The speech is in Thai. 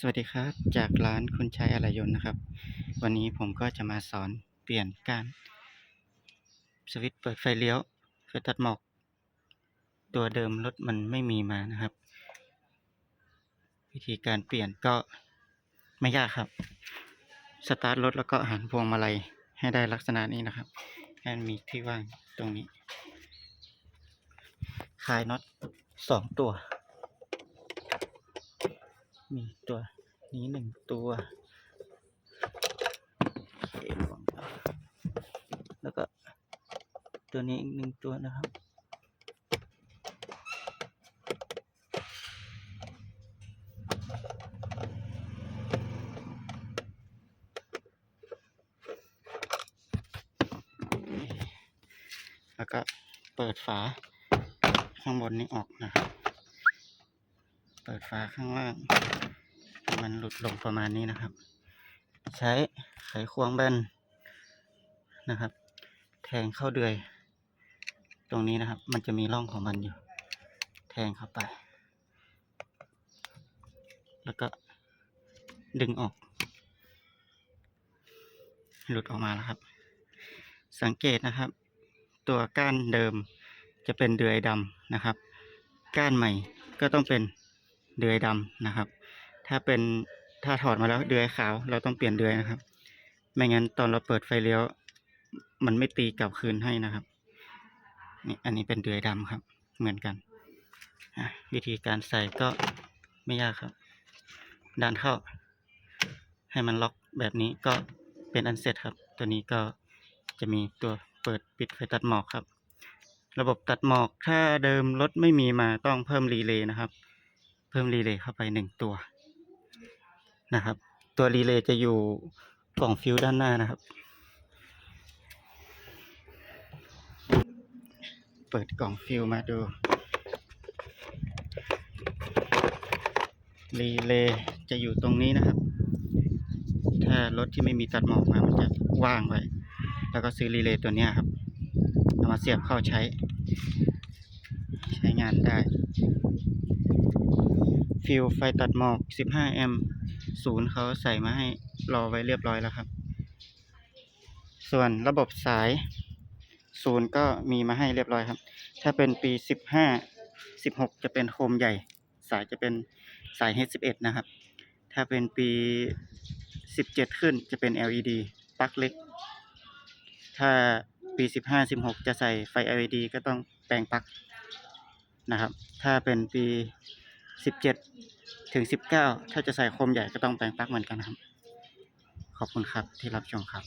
สวัสดีครับจากร้านคุณชัยอะไหล่ยนต์นะครับ วันนี้ผมก็จะมาสอนเปลี่ยนการ สวิตช์เปิดไฟเลี้ยวไฟตัดหมอก ตัวเดิมรถมันไม่มีมานะครับ วิธีการเปลี่ยนก็ไม่ยากครับ สตาร์ทรถแล้วก็หันพวงมาลัยให้ได้ลักษณะนี้นะครับให้มันมีที่ว่างตรงนี้คลายน็อตสองตัว มีตัวนี้หนึ่งตัวเคลงแล้วก็ ตัวนี้อีกหนึ่งตัวนะครับแล้วก็เปิดฝาข้างบนนี้ออกนะครับ ปิดฝาข้างล่าง มันหลุดลงประมาณนี้นะครับ ใช้ไขควงแบนนะครับ แทงเข้าเดือย ตรงนี้นะครับ มันจะมีร่องของมันอยู่ แทงเข้าไป แล้วก็ดึงออก หลุดออกมาแล้วครับ สังเกตนะครับ ตัวก้านเดิมจะเป็นเดือยดำนะครับ ก้านใหม่ก็ต้องเป็น เดือยดำนะครับ ถ้าเป็นถ้าถอดมาแล้วเดือยขาว เราต้องเปลี่ยนเดือยนะครับ ไม่งั้นตอนเราเปิดไฟเลี้ยว มันไม่ตีกลับคืนให้นะครับนี่อันนี้เป็นเดือยดำครับ เหมือนกันวิธีการใส่ก็ไม่ยากครับ ดันเข้า ให้มันล็อกแบบนี้ก็เป็นอันเสร็จครับ ตัวนี้ก็จะมีตัวเปิดปิดไฟตัดหมอกครับ ระบบตัดหมอกถ้าเดิมรถไม่มีมาต้องเพิ่มรีเลย์นะครับ เพิ่มรีเลย์เข้าไปหนึ่งตัวนะครับ ตัวรีเลย์จะอยู่กล่องฟิวด้านหน้านะครับ เปิดกล่องฟิวมาดูรีเลย์จะอยู่ตรงนี้นะครับ ถ้ารถที่ไม่มีตัดหมอกมา มันจะว่างไว้ แล้วก็ซื้อรีเลย์ตัวนี้ครับ เอามาเสียบเข้าใช้ ใช้งานได้ ฟิวไฟตัดหมอก 15 แอมป์ศูนย์เขาใส่มาให้รอไว้เรียบร้อยแล้วครับ ส่วนระบบสายศูนย์ก็มีมาให้เรียบร้อยครับ ถ้าเป็นปี 15 16 จะเป็นโคมใหญ่ สายจะเป็นสาย H11 นะครับ ถ้าเป็นปี 17 ขึ้นจะเป็น LED ปลั๊กเล็ก ถ้าปี 15 16 จะใส่ไฟ LED ก็ต้องแปลงปลั๊กนะครับ ถ้าเป็นปี 17 ถึง 19 ถ้าจะใส่โคมใหญ่ก็ต้องแปลงปลั๊กเหมือนกันครับ ขอบคุณครับที่รับชมครับ